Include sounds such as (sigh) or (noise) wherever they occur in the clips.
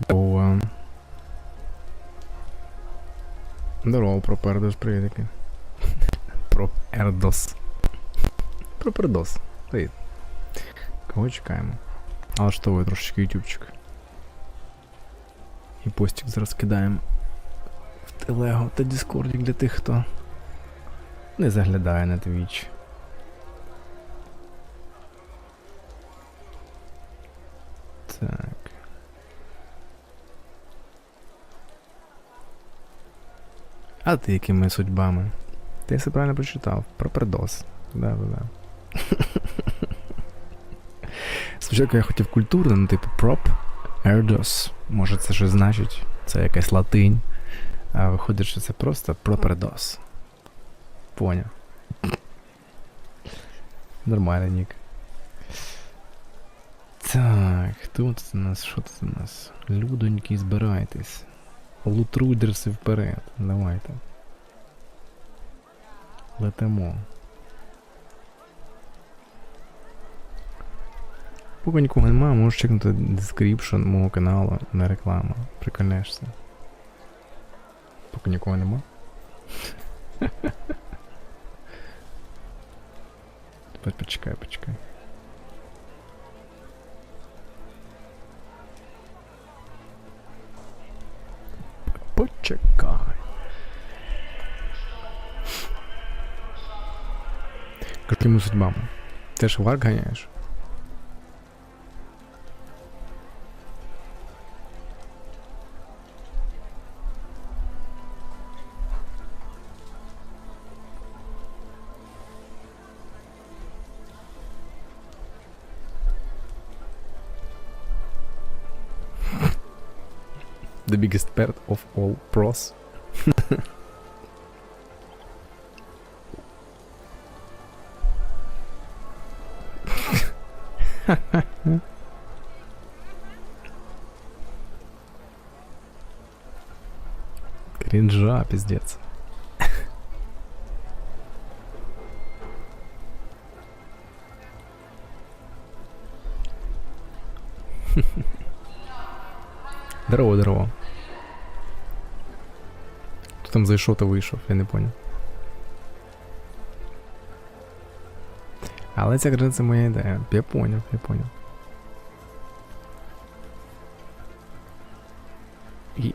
Здорово. Здорово, пропердос, привітики. Пропердос. Пропердос. Привіт. Кого чекаємо? Але що ви трошечки ютубчик. І постік зараз кидаємо в телего та дискордік для тих, хто не заглядає на твіч. А ти якими судьбами? Ти все правильно прочитав. Про пердос. Да, да, да. (laughs) Спочатку я хотів культурно, ну типу прop, erdos. Може це щось значить? Це якась латинь. А виходить, що це просто пропердос. Поняв. Нормальний нік. Так, хто тут у нас? Що тут у нас? Людоньки, збирайтесь. Лутрудерси вперед. Давайте. Летимо. Поки нікого немає, можеш чекнути description мого каналу на рекламу. Прикольнешся. Поки нікого нема. Тепер почекай, почекай. Почекай. Какими судьбами? Ти ж варк The biggest pet of all pros. Кринжа, пиздец. Здорово, здорово. Хто там зайшов та вийшов, я не поняв. Але ця гра це моя ідея. Я поняв, я поняв. І...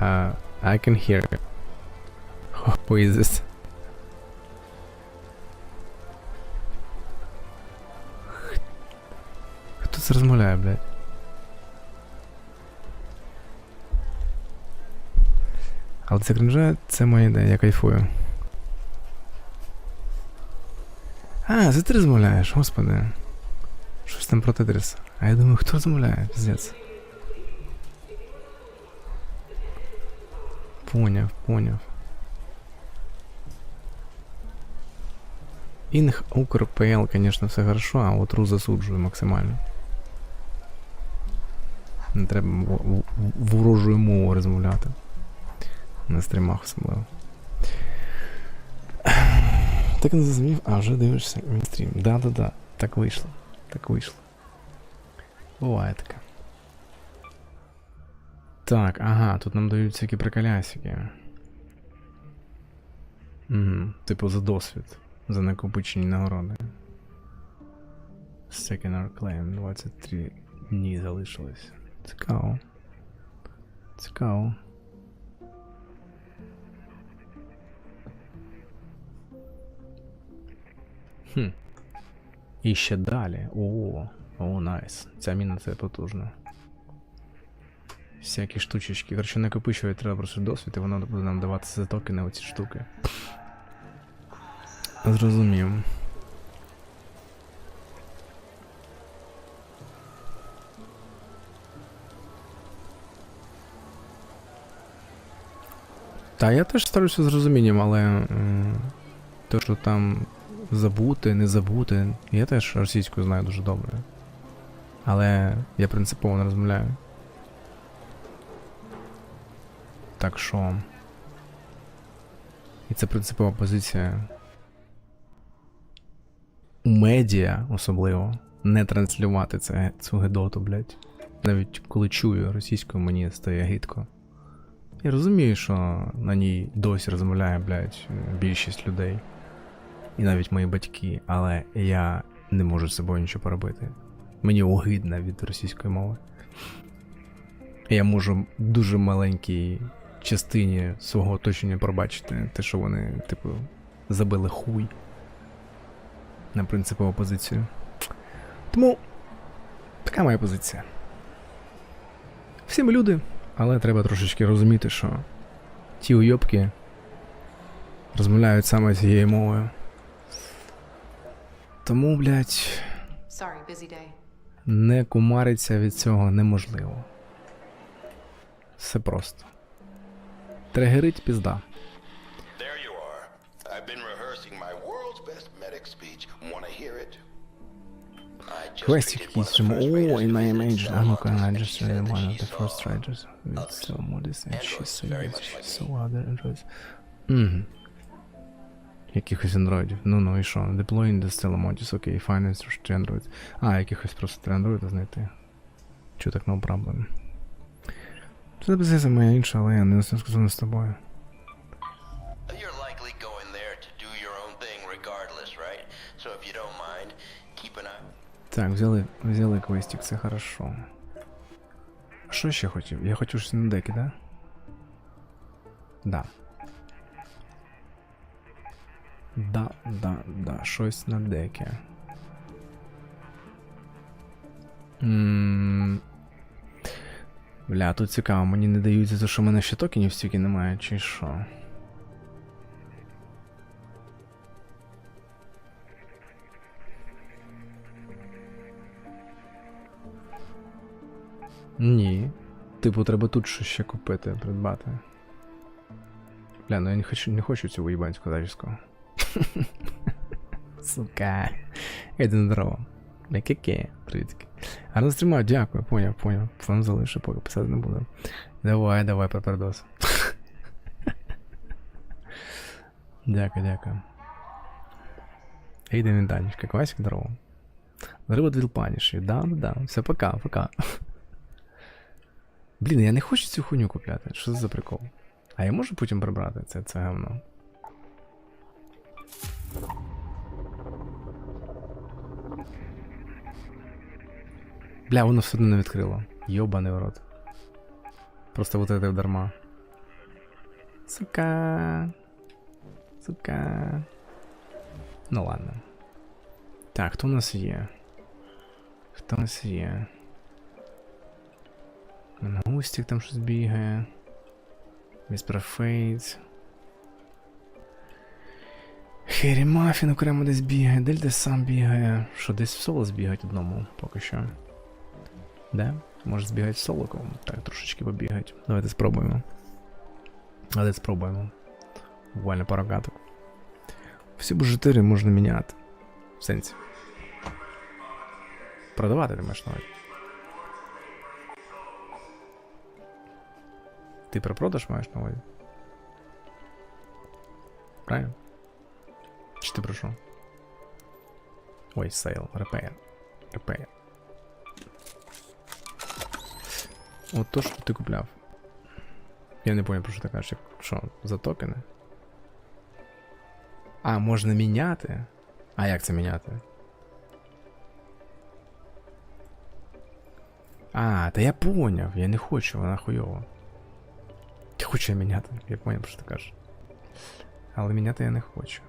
Uh, I can hear. Who is this? Це розмовляє, блядь? Але це кринжа, це моя ідея, я кайфую. А, це ти розмовляєш, господи. Щось там про Тетрис. А я думаю, хто розмовляє? Піздець. Поняв, поняв. Інг Укрпл, конечно, все хорошо, а от ру засуджую максимально. Не треба ворожою мовою розмовляти. На стрімах особливо. Так не зрозумів, а вже дивишся мій стрім. Да-да-да, так вийшло. Так вийшло. Буває таке. Так, ага, тут нам дають всякі приколясики. Угу, типу за досвід. За накопичені нагороди. Second our claim, 23 дні залишилось. Цікаво. Цікаво. Хм. І ще далі. О, о, найс. Ця міна це потужно. Всякі штучечки. Коротше, накопичувати треба просто досвід, і воно буде нам давати за токени оці штуки. Зрозумів. Та я теж ставлюся з розумінням, але те, що там забути, не забути, я теж російську знаю дуже добре. Але я принципово не розмовляю. Так що. І це принципова позиція у медіа особливо не транслювати це, цю гидоту, блядь. Навіть коли чую російською, мені стає гидко. Я розумію, що на ній досі розмовляє, блядь, більшість людей. І навіть мої батьки, але я не можу з собою нічого поробити. Мені огидно від російської мови. Я можу дуже маленькій частині свого оточення пробачити те, що вони, типу, забили хуй на принципову позицію. Тому така моя позиція. Всі ми люди, але треба трошечки розуміти, що ті уйобки розмовляють саме цією мовою. Тому, блядь, Sorry, busy day. не кумариться від цього неможливо. Все просто. Тригерить пізда. Redid one the чому. first in my image. А ну-ка, I just she one of the first saw traders with so modest and she Androids said very that much she like saw me. other androids. Угу. Якихось андроїдів. Ну ну і що? Deploying the Stella Modis, окей, finance трошки androids. А, якихось просто три андроїда знайти. Чу так no problem. Це позиція моя інша, але я не сказав з тобою. Так, взяли, взяли квестик, це хорошо. Що ще хотів? Я хотів щось на декі, да? Да. Да, да, да, щось на декі. М, Бля, тут цікаво, мені не дають за те, що в мене ще токенів стільки немає, чи що? Ні. Типу, треба тут щось ще купити, придбати. Бля, ну я не хочу, не хочу цю уїбанську зачіску. (laughs) Сука. Іди здорово. Кеке. Привітки. Гарно стрімаю, дякую, поняв, поняв. Фон залишу, поки писати не буду. Давай, давай, папердос. (laughs) дякую, дякую. Ейден Вінданечка, Квасик, здорово. Риба двілпаніші, да, да, да. Все, пока, пока. Блін, я не хочу цю хуйню купляти. Що це за прикол? А я можу потім прибрати це, це говно? Бля, воно все одно не відкрило. Йобаний в. Просто вот это дарма. Сука. Сука. Ну ладно. Так, хто у нас є? Хто у нас є? Густик там щось бігає. Містер Фейтс. Хері Мафін окремо десь бігає, Дельта сам бігає. Що десь в соло збігають одному поки що. Да? Може збігати в соло кому? Так, трошечки побігать. Давайте спробуємо. Давайте спробуємо. Буквально пару каток. Всі божитири можна міняти. В сенсі. Продавати ти маєш навіть. Ти про продаж маєш на увазі? Правильно? Чи ти про що? Ой, сейл, repair. Repair. От то, що ти купляв. Я не понял, про що ти кажеш. Що, за токени? А, можна міняти? А як це міняти? А, та я поняв, я не хочу, вона хуйова. Хочу я міняти, я поняв, що ти кажеш. Але міняти я не хочу.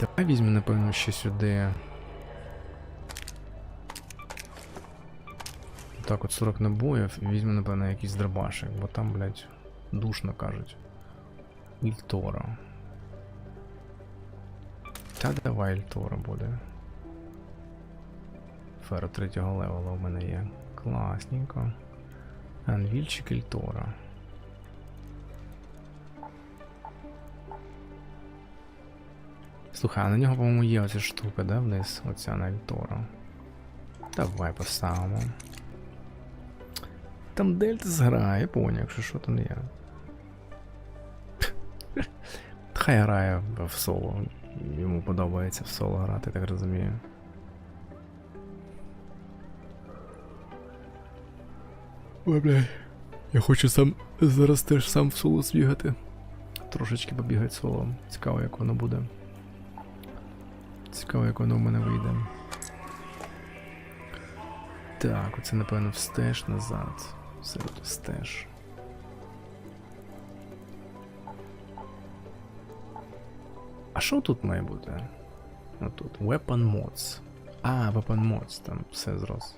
Давай візьмемо, напевно, ще сюди. Так, от 40 набоїв візьмемо, напевно, якийсь дробашик, бо там, блядь, душно кажуть. Ільтора. Та давай Ільтора буде. Феро третього левела у мене є. Класненько. Анвільчик Ільтора. Слухай, а на нього, по-моєму, є оця штука, да, вниз? Оця на Ільтора. Давай поставимо. Там Дельта зграє, поняв, якщо що, не я. Хай грає в соло. Йому подобається в соло грати, так розумію. Ой. Я хочу сам зараз теж сам в соло збігати. Трошечки побігати соло. Цікаво, як воно буде. Цікаво, як воно в мене вийде. Так, оце напевно встеж назад. Все тут встеж. А що тут має бути? Отут. Weapon Mods. А, Weapon Mods, там все зрос.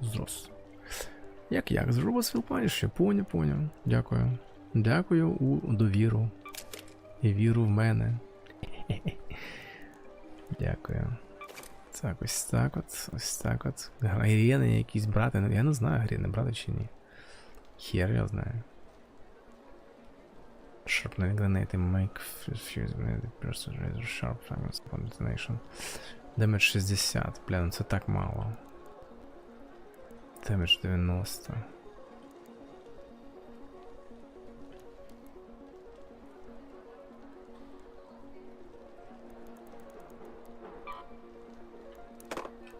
Зрос. Як як? Зробив свілпаніше? Поняв, поняв. Дякую. Дякую у довіру. І віру в мене. (laughs) Дякую. Так, ось так от, ось так от. Гріни якісь брати. Я не знаю, гріни брати чи ні. Хер я знаю. Sharpening grenade make fuse person razor sharp. Damage 60. Бля, ну це так мало. Damage 90.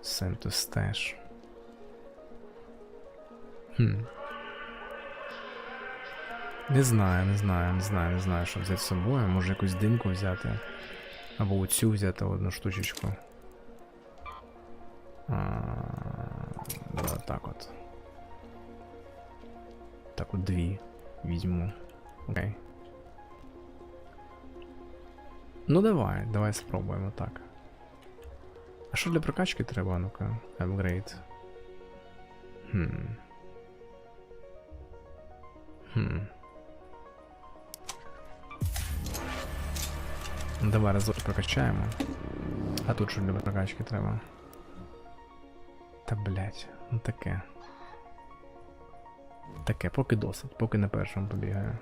Send to. Хм. Не знаю, не знаю, не знаю, не знаю, що взяти з собою. Може якусь димку взяти. Або оцю взяти одну штучечку. А, так от. Так от дві візьму. Окей. Ну давай, давай спробуємо так. А що для прокачки треба, ну-ка? Апгрейд. Хм. Хм. Давай разок прокачаємо. А тут що для прокачки треба? Та блять, таке. Таке, поки досить, поки на першому побігаю.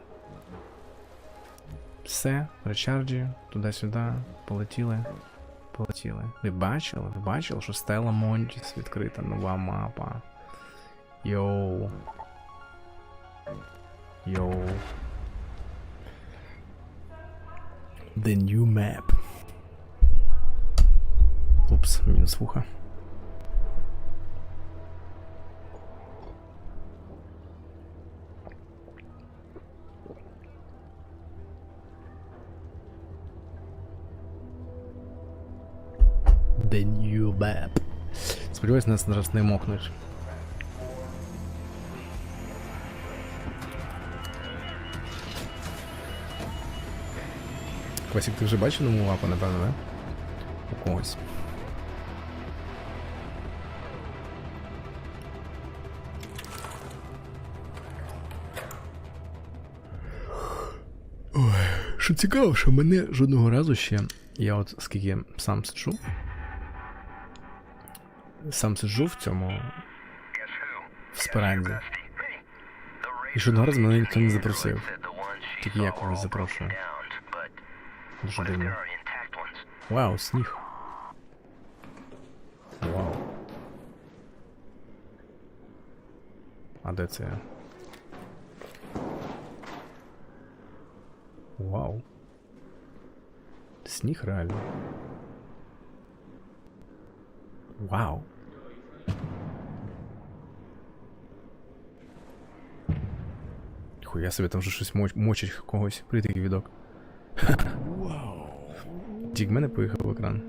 Все, речарджі, туди-сюди, полетіли. Полетіли. Ви бачили? Ви бачили, що Стелла Монтіс відкрита нова мапа. Йоу. Йоу. The new map. Упс, мінус вуха. Сподіваюсь, нас зараз не мокнуть. Квасик, ти вже бачив нову мапу, напевно, да? У когось. Ой, що цікаво, що мене жодного разу ще. Я от скільки сам сиджу. Сам сиджу в цьому. В спиранді. І жодного разу мене ніхто не запросив. Тільки я когось запрошую. Дуже дивно. Вау, сніг. Вау. А де це? Вау. Сніг реально. Вау. Хуя собі там вже щось моч- мочить когось. Притик відок. Тік, в мене поїхав в екран.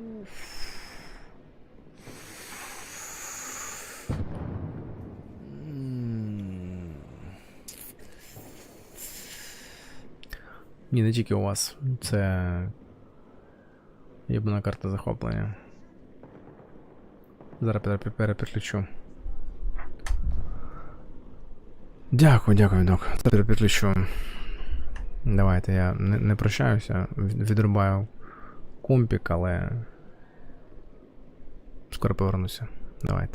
Ні, не тільки у вас. Це. Єбана карта захоплення. Зараз переключу. Дякую, дякую, док. Переключу. Давайте я не, не прощаюся, відрубаю компік, але. Скоро повернуся. Давайте.